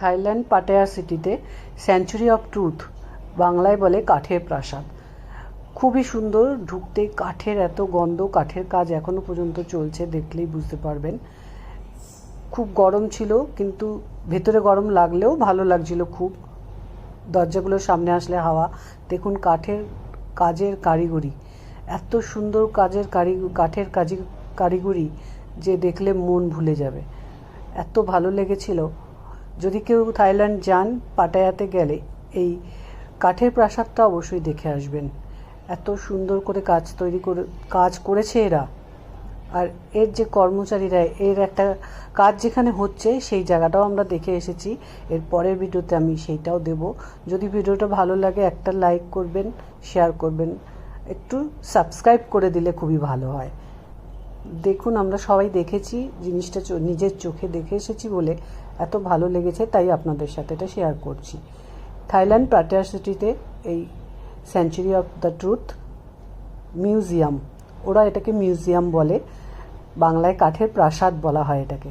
Thailand Pattaya সিটিতে, sanctuary of truth, বাংলায় বলে কাঠের প্রাসাদ। খুবই সুন্দর, ঢুকতে কাঠের এত গন্ধ, কাঠের কাজ এখনও পর্যন্ত চলছে দেখলেই বুঝতে পারবেন। খুব গরম ছিল, কিন্তু ভেতরে গরম লাগলেও ভালো লাগছিল খুব। দরজাগুলোর সামনে আসলে হাওয়া। দেখুন কাঠের কাজের কারিগরি। এত সুন্দর কাজের কারি, কাঠের কাজে কারিগরি যে দেখলে মন ভুলে যাবে। এত ভালো লেগেছিল। যদি কেউ থাইল্যান্ড যান, পাটায়াতে গেলে এই কাঠের প্রাসাদটা অবশ্যই দেখে আসবেন। এত সুন্দর করে কাজ তৈরি করে, কাজ করেছে এরা। আর এর যে কর্মচারীরা, এর একটা কাজ যেখানে হচ্ছে, সেই জায়গাটাও আমরা দেখে এসেছি। এর পরের ভিডিওতে আমি সেইটাও দেব। যদি ভিডিওটা ভালো লাগে, একটা লাইক করবেন, শেয়ার করবেন। একটু সাবস্ক্রাইব করে দিলে খুবই ভালো হয়। দেখুন, আমরা সবাই দেখেছি, জিনিসটা নিজের চোখে দেখে এসেছি বলে এত ভালো লেগেছে, তাই আপনাদের সাথে এটা শেয়ার করছি। থাইল্যান্ড পাটায়া সিটিতে এই sanctuary of the truth museum ওরা এটাকে মিউজিয়াম বলে, বাংলায় কাঠের প্রাসাদ বলা হয় এটাকে।